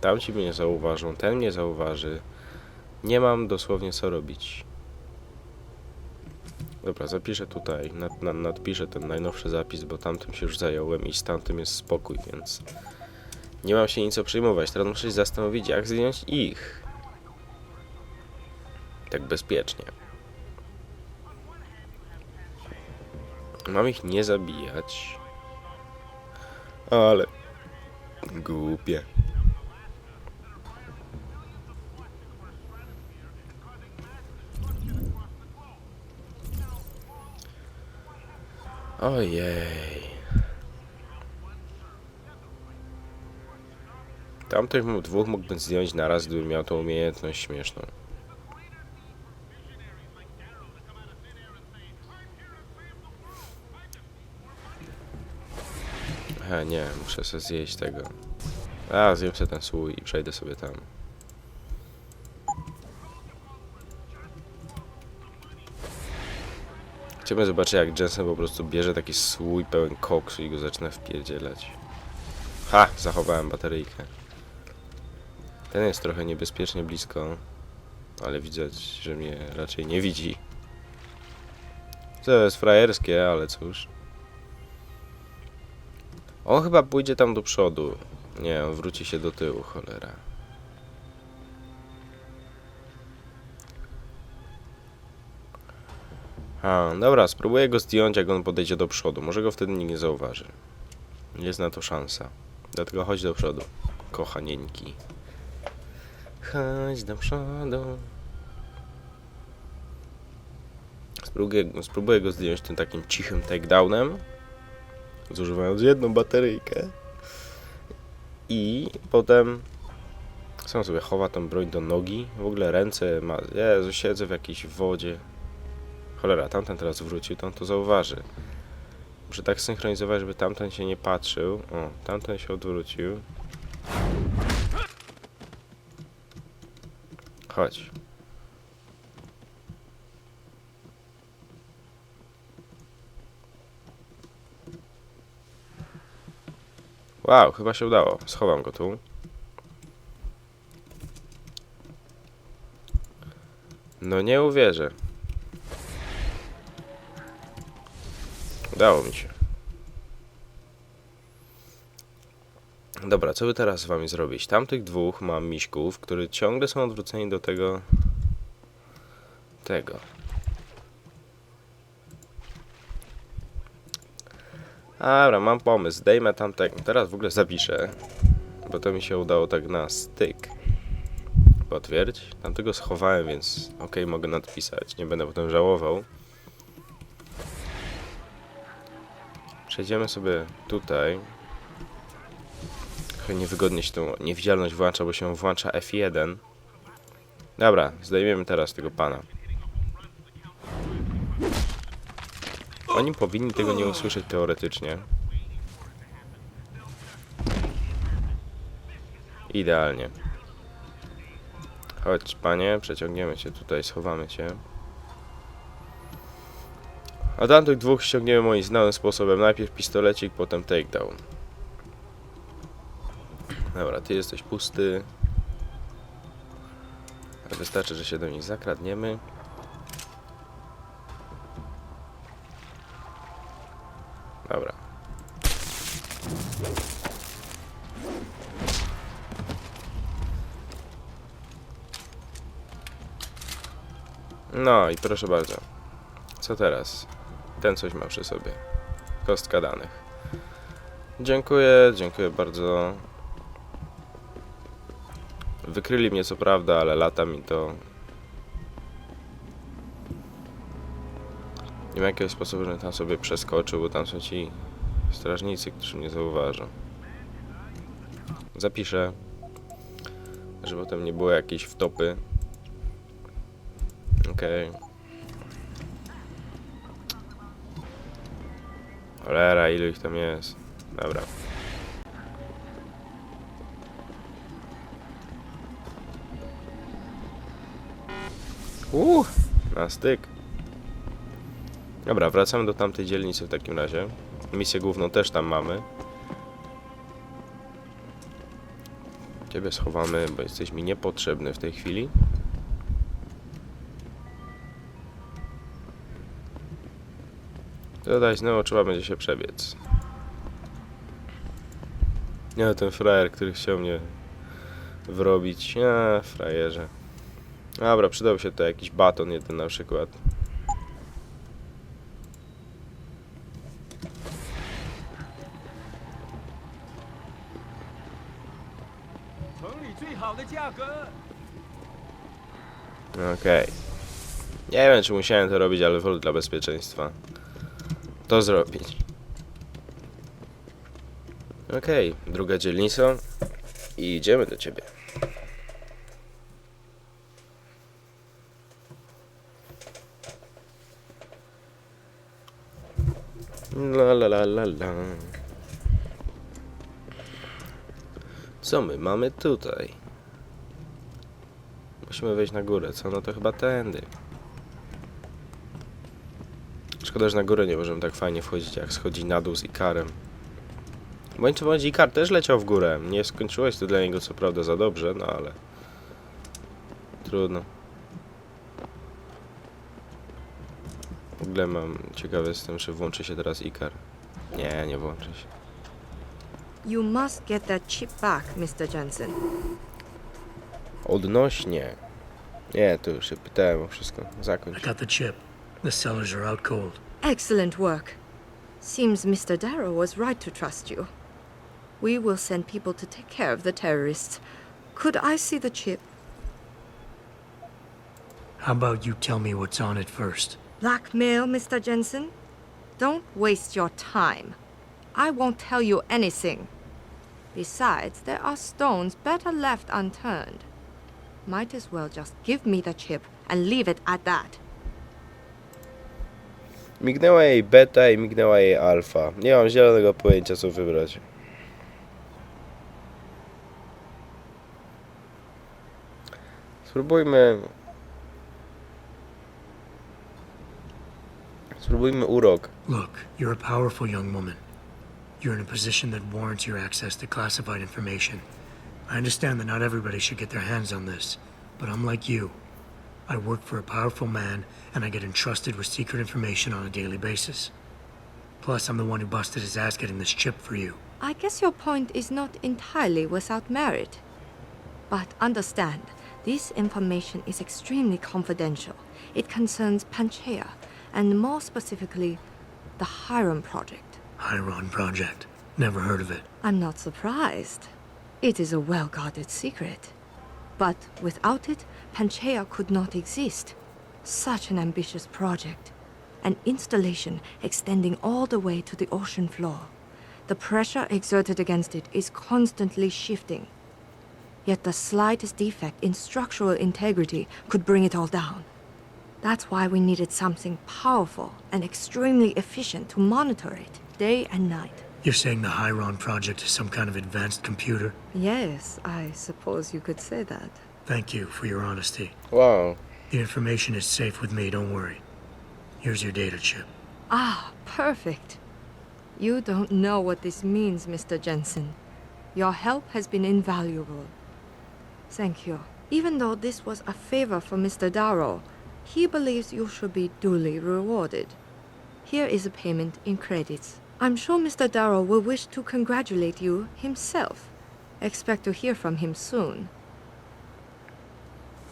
Tamci mnie zauważą, ten mnie zauważy. Nie mam dosłownie co robić. Dobra, zapiszę tutaj, nad, nad, nadpiszę ten najnowszy zapis, bo tamtym się już zająłem i z tamtym jest spokój, więc nie mam się nic o przejmować. Teraz muszę się zastanowić, jak zdjąć ich. Tak bezpiecznie. Mam ich nie zabijać. Ale głupie. Ojej. Tamtych dwóch mógłbym zdjąć naraz, gdybym miał tą umiejętność śmieszną. He, nie, muszę sobie zjeść tego. A, zjem sobie ten słój i przejdę sobie tam. Chciałbym zobaczyć, jak Jensen po prostu bierze taki słój pełen koksu i go zaczyna wpierdzielać. Ha! Zachowałem bateryjkę. Ten jest trochę niebezpiecznie blisko, ale widać, że mnie raczej nie widzi. To jest frajerskie, ale cóż. On chyba pójdzie tam do przodu. Nie, on wróci się do tyłu, cholera. A, dobra, spróbuję go zdjąć, jak on podejdzie do przodu. Może go wtedy nikt nie zauważy. Jest na to szansa. Dlatego chodź do przodu, kochanieńki. Chodź do przodu. Spróbuję, spróbuję go zdjąć tym takim cichym takedownem. Zużywając jedną bateryjkę. I potem sam sobie chowa tą broń do nogi. W ogóle ręce ma. Jezu, siedzę w jakiejś wodzie. Cholera, tamten teraz wrócił, to on to zauważy. Muszę tak synchronizować, żeby tamten się nie patrzył. O, tamten się odwrócił. Chodź. Wow, chyba się udało. Schowam go tu. No nie uwierzę. Udało mi się. Dobra, co by teraz z wami zrobić? Tamtych dwóch mam miśków, które ciągle są odwróceni do tego... Tego. Dobra, mam pomysł. Zdejmę tamtego. Teraz w ogóle zapiszę. Bo to mi się udało tak na styk. Potwierdź. Tamtego schowałem, więc okej, mogę nadpisać. Nie będę potem żałował. Przejdziemy sobie tutaj. Trochę niewygodnie się tą niewidzialność włącza, bo się włącza F1. Dobra, zdejmiemy teraz tego pana. Oni powinni tego nie usłyszeć teoretycznie. Idealnie. Chodź, panie, przeciągniemy cię tutaj, schowamy cię. A tamtych dwóch ściągniemy moim znanym sposobem. Najpierw pistolecik, potem takedown. Dobra, ty jesteś pusty. Wystarczy, że się do nich zakradniemy. Dobra. No i proszę bardzo. Co teraz? Ten coś ma przy sobie. Kostka danych. Dziękuję, dziękuję bardzo. Wykryli mnie co prawda, ale lata mi to. Nie ma jakiegoś sposobu, żebym tam sobie przeskoczył, bo tam są ci strażnicy, którzy mnie zauważą. Zapiszę, żeby potem nie było jakiejś wtopy. Okej. Cholera, ilu ich tam jest? Dobra. Uuu, na styk. Dobra, wracamy do tamtej dzielnicy w takim razie. Misję główną też tam mamy. Ciebie schowamy, bo jesteś mi niepotrzebny w tej chwili. Dodaj znowu trzeba będzie się przebiec. Nie, no, ten frajer, który chciał mnie wrobić. Nie, frajerze. Dobra, przydał się to jakiś baton jeden na przykład. Okej. Okay. Nie wiem, czy musiałem to robić, ale wolę dla bezpieczeństwa to zrobić. Okej, druga dzielnica i idziemy do ciebie. La la la la la. Co my mamy tutaj? Musimy wejść na górę, co? No to chyba tędy. Szkoda, że na górę nie możemy tak fajnie wchodzić, jak schodzi na dół z Ikarem. Bądź co bądź, Ikar też leciał w górę. Nie skończyłeś to dla niego co prawda za dobrze, no ale... Trudno. W ogóle mam... Ciekawy jestem, czy włączy się teraz Ikar. Nie, nie włączy się. You must get that chip back, Mr. Jensen. Odnośnie... Nie, to już się pytałem o wszystko. Zakończ. I got the chip. The sellers are out cold. Excellent work. Seems Mr. Darrow was right to trust you. We will send people to take care of the terrorists. Could I see the chip? How about you tell me what's on it first? Blackmail, Mr. Jensen? Don't waste your time. I won't tell you anything. Besides, there are stones better left unturned. Might as well just give me the chip and leave it at that. Mignęła jej beta i mignęła jej alfa. Nie mam zielonego pojęcia co wybrać. Spróbujmy... Spróbujmy urok. Look, you're a powerful young woman. You're in a position that warrants your access to classified information. I understand that not everybody should get their hands on this, but I'm like you. I work for a powerful man, and I get entrusted with secret information on a daily basis. Plus, I'm the one who busted his ass getting this chip for you. I guess your point is not entirely without merit. But understand, this information is extremely confidential. It concerns Panchaea, and more specifically, the Hiram Project. Hyron Project. Never heard of it. I'm not surprised. It is a well guarded secret. But without it, Panchaea could not exist. Such an ambitious project. An installation extending all the way to the ocean floor. The pressure exerted against it is constantly shifting. Yet the slightest defect in structural integrity could bring it all down. That's why we needed something powerful and extremely efficient to monitor it day and night. You're saying the Hyron Project is some kind of advanced computer? Yes, I suppose you could say that. Thank you for your honesty. Wow. The information is safe with me, don't worry. Here's your data chip. Ah, perfect. You don't know what this means, Mr. Jensen. Your help has been invaluable. Thank you. Even though this was a favor for Mr. Darrow, he believes you should be duly rewarded. Here is a payment in credits. I'm sure Mr. Darrow will wish to congratulate you himself. Expect to hear from him soon.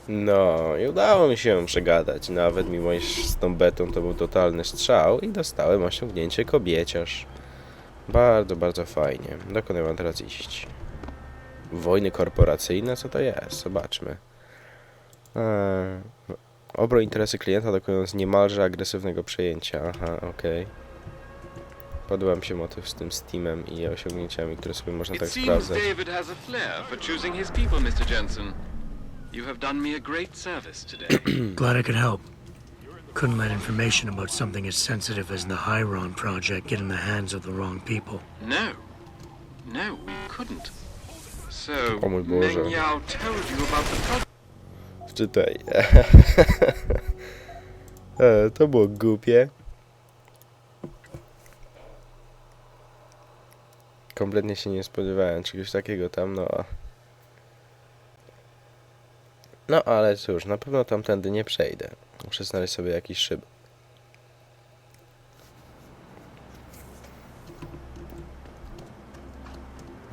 No, i udało mi się przegadać. Nawet mimo iż z tą betą to był totalny strzał i dostałem osiągnięcie kobieciarz. Bardzo, bardzo fajnie. Dokąd mam teraz iść? Wojny korporacyjne? Co to jest? Zobaczmy. Eee, interesy klienta dokonując niemalże agresywnego przejęcia. Aha, okej. Podoba mi się motyw z tym Steamem i osiągnięciami, które sobie można tak sprawdzać. David has a flair for choosing his people, Mr. Jensen. You have done me a great service today. Glad I could help. Couldn't let information about something as sensitive as the Hyron Project get in the hands of the wrong people. no. No, we couldn't. So, O mój Boże. Meng Yao told you about the project. Czytaj. e, to było głupie. Kompletnie się nie spodziewałem czegoś takiego tam, no. No ale cóż, na pewno tamtędy nie przejdę. Muszę znaleźć sobie jakiś szyb.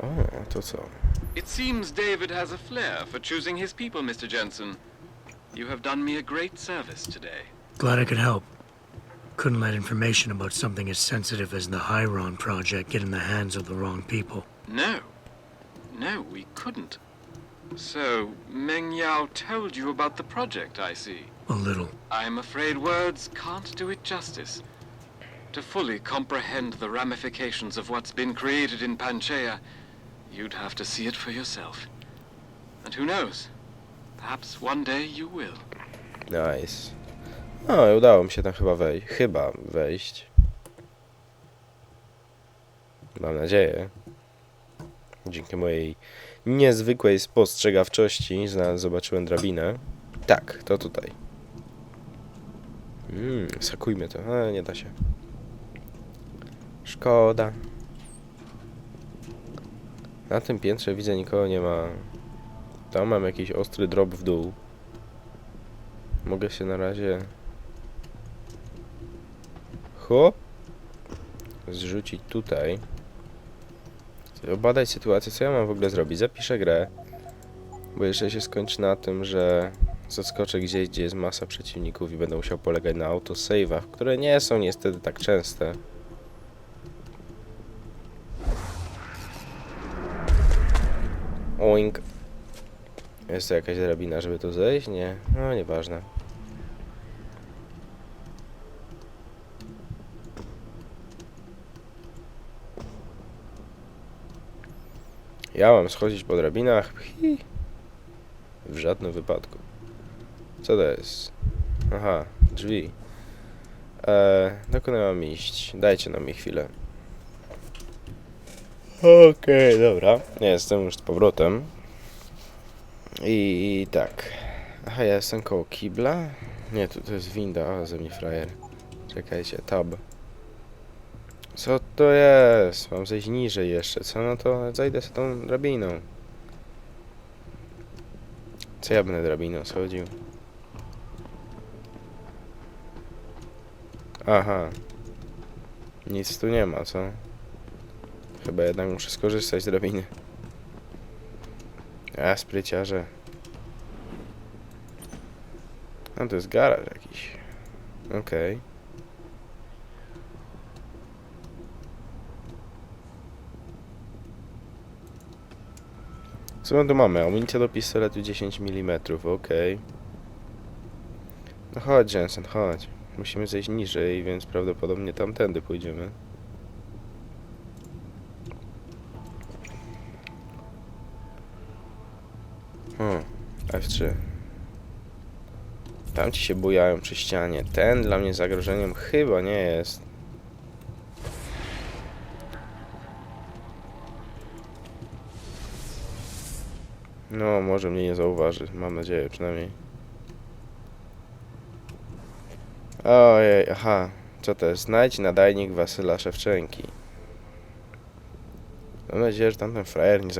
O, a to co? It seems David has a flair for choosing his people, Mr. Jensen. You have done me a great service today. Glad I could help. Couldn't let information about something as sensitive as the Hyron project get in the hands of the wrong people. No. No, we couldn't. So, Meng Yao told you about the project, I see. A little. I'm afraid words can't do it justice. To fully comprehend the ramifications of what's been created in Panchaea, you'd have to see it for yourself. And who knows? Perhaps one day you will. Nice. No, udało mi się tam chyba wejść. Chyba wejść. Mam nadzieję. Dzięki mojej niezwykłej spostrzegawczości zobaczyłem drabinę. Tak, to tutaj. Mmm, sakujmy to. Ale nie da się. Szkoda. Na tym piętrze widzę nikogo nie ma. Tam mam jakiś ostry drop w dół. Mogę się na razie... Hop! Zrzucić tutaj. Obadać sytuację, co ja mam w ogóle zrobić. Zapiszę grę. Bo jeszcze się skończy na tym, że zaskoczę gdzieś, gdzie jest masa przeciwników i będę musiał polegać na autosave'ach, które nie są niestety tak częste. Oink. Jest to jakaś drabina, żeby tu zejść? Nie. No, nieważne. Ja mam schodzić po drabinach? Hi. W żadnym wypadku. Co to jest? Aha, drzwi. Eee, dokąd ja mam iść? Dajcie nam mi chwilę. Okej, dobra. Jestem już z powrotem. I, I tak. Aha, ja jestem koło kibla? Nie, tu to jest winda, a ze mnie frajer. Czekajcie, tab. Co to jest? Mam zejść niżej jeszcze. Co no to zajdę z tą drabiną. Co ja będę drabiną schodził? Aha. Nic tu nie ma, co? Chyba jednak muszę skorzystać z drabiny. A, spryciarze. No to jest garaż jakiś. Okej. Co my tu mamy? Amunicja do pistoletu 10 mm, okej. No chodź Jensen, chodź. Musimy zejść niżej, więc prawdopodobnie tamtędy pójdziemy. Hmm, F3. Tam ci się bujają przy ścianie. Ten dla mnie zagrożeniem chyba nie jest. No, może mnie nie zauważy. Mam nadzieję przynajmniej. Ojej, aha. Co to jest? Znajdź nadajnik Wasyla Szewczenki. Mam nadzieję, że tamten frajer nie